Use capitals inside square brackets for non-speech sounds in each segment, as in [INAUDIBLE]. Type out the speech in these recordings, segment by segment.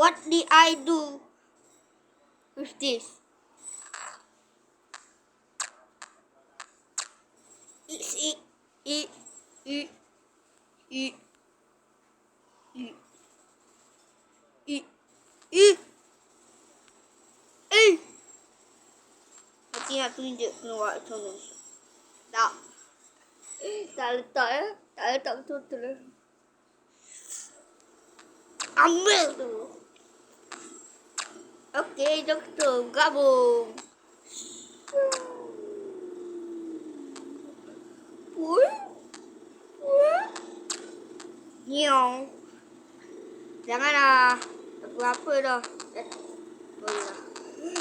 What did I do with this? It's it, it, it, it, it, it, it, it. Tunjuk keluar macam mana. Tak. Tak letak ya. Tak letak betul-betul. Ambil tu. Okey, doktor. Gabung. Pul. Nyong. Janganlah. Dah. Eh, boleh lah.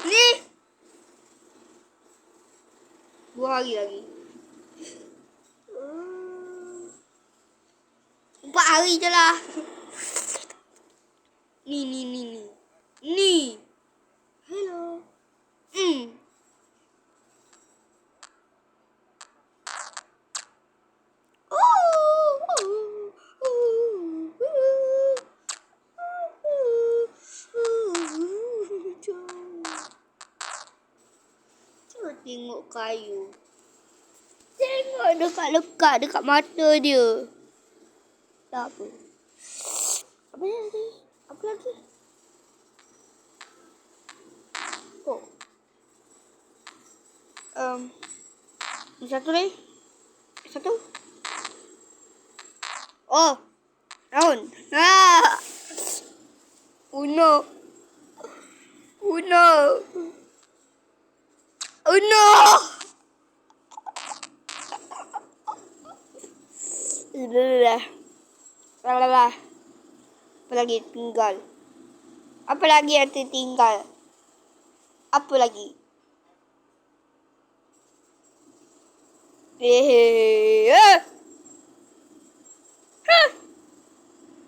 Ni. Dua hari lagi. Empat hari je lah. Ni, ni, ni, ni. Ni. Hello. Hmm. Cuba tengok kayu. Tengok dekat-dekat dekat mata dia. Tak apa. Apa lagi? Apa lagi? Oh. Um. Satu lagi. Satu. Oh. Daun. Ah. Oh no. Oh no. Apa lagi tinggal? Apa lagi yang tertinggal? Apa lagi? Eh, eh. Hah.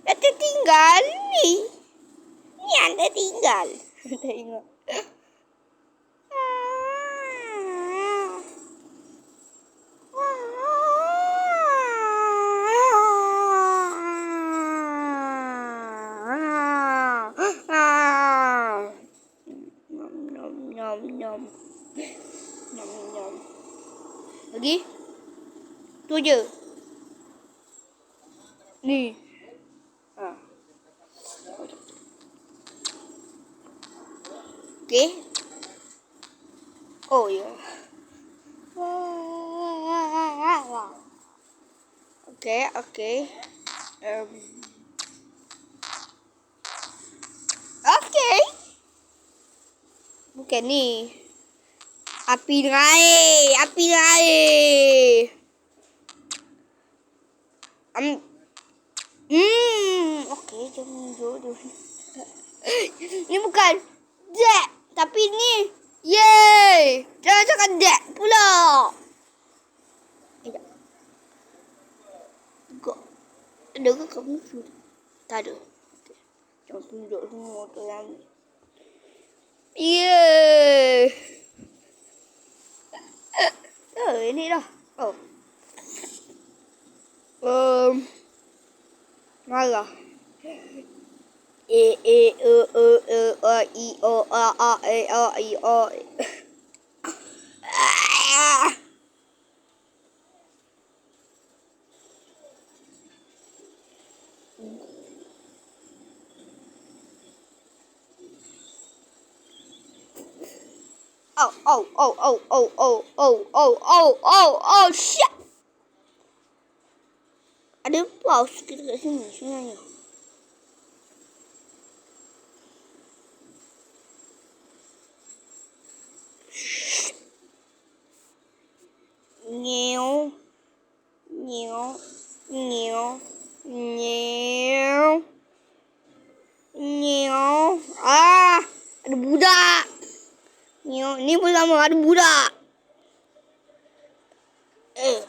Dah tertinggal ni. Ni yang tertinggal. [LAUGHS] Tengok. Nyom, nyom, nyom, nyom. Nyom. Lagi? Tu je. Ni. Ha. Okey. Oh ya. yeah. Okey, okey. Um. Bukan ni. Api air. Api air. Um. Hmm. Okey, jom duduk dulu. [LAUGHS] Ni bukan Dek. Tapi ni. Yeay. Jangan cakap dek pula. Ada ke kamu sudah? Tak ada. Jangan tunjuk semua tu yang. Yeay. Oh, ini dah. Oh. Um. Marah. E E E E E A I O A A E A I O. Ah. Oh, oh, oh, oh, oh, oh, oh, oh, oh, oh, oh, shit. Ada paus kita kat sini sebenarnya. Nyew. Nyew. Nyew. Nyew. Nyew. Ah, ada budak. Nyew, ni pun sama ada budak. Eh,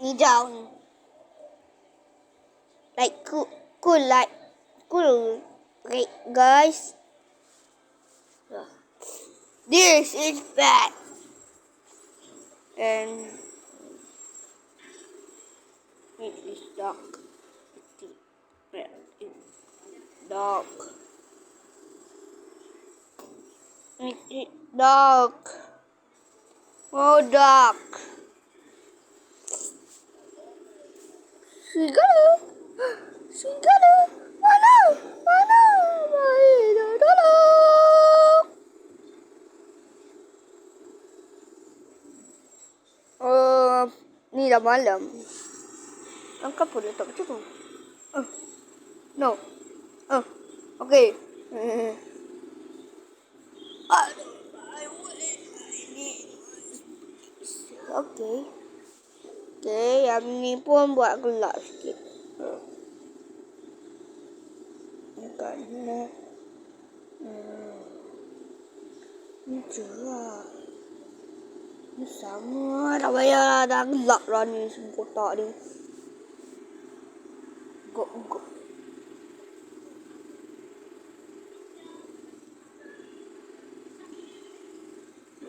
ni jauh ni. Like cool, cool like cool, right, guys. This is bad. And it is dark. It is dark. It dark. Oh, dark. Serigala. Serigala. Mana? Mana? Mana? Tolong. Uh, ni dah malam. Angkat pun letak macam tu. Uh, no. Uh, okay. Uh. [LAUGHS] Aduh, I boleh. Okay. Okay, yang ni pun buat gelap sikit. Bukan ni. Hmm. Ni cerah. Ni sama. Tak payah lah. Dah gelap lah ni semua kotak ni. Gok, gok.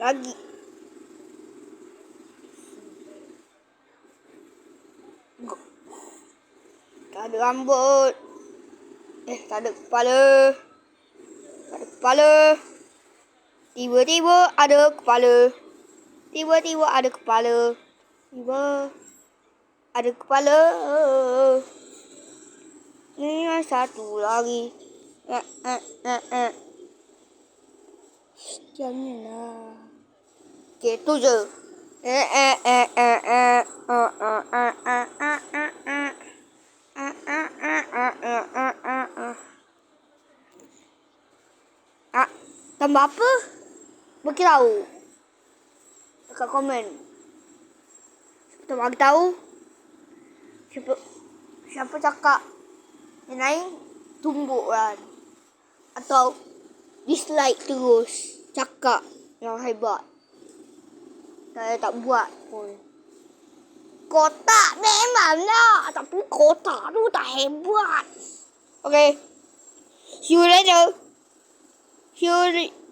Lagi. Ada rambut. Eh, tak ada kepala. Tak ada kepala. Tiba-tiba ada kepala. Tiba-tiba ada kepala. Tiba ada kepala. Yang satu lagi. Eh, eh, eh, eh. Janganlah. Okay, tu je. Eh, eh, eh, eh, eh. Oh, oh, eh, eh, eh, eh, eh. Eh, eh, eh, eh, eh, eh, eh, eh. Ah, tambah apa? Bagi tahu. Dekat komen. Kita bagi tahu. Siapa siapa cakap yang lain tumbuk kan. Atau dislike terus. Cakap yang hebat. Saya tak buat pun. Kotak memanglah. Tapi kotak tu tak hebat. Okay. See you later. See you later.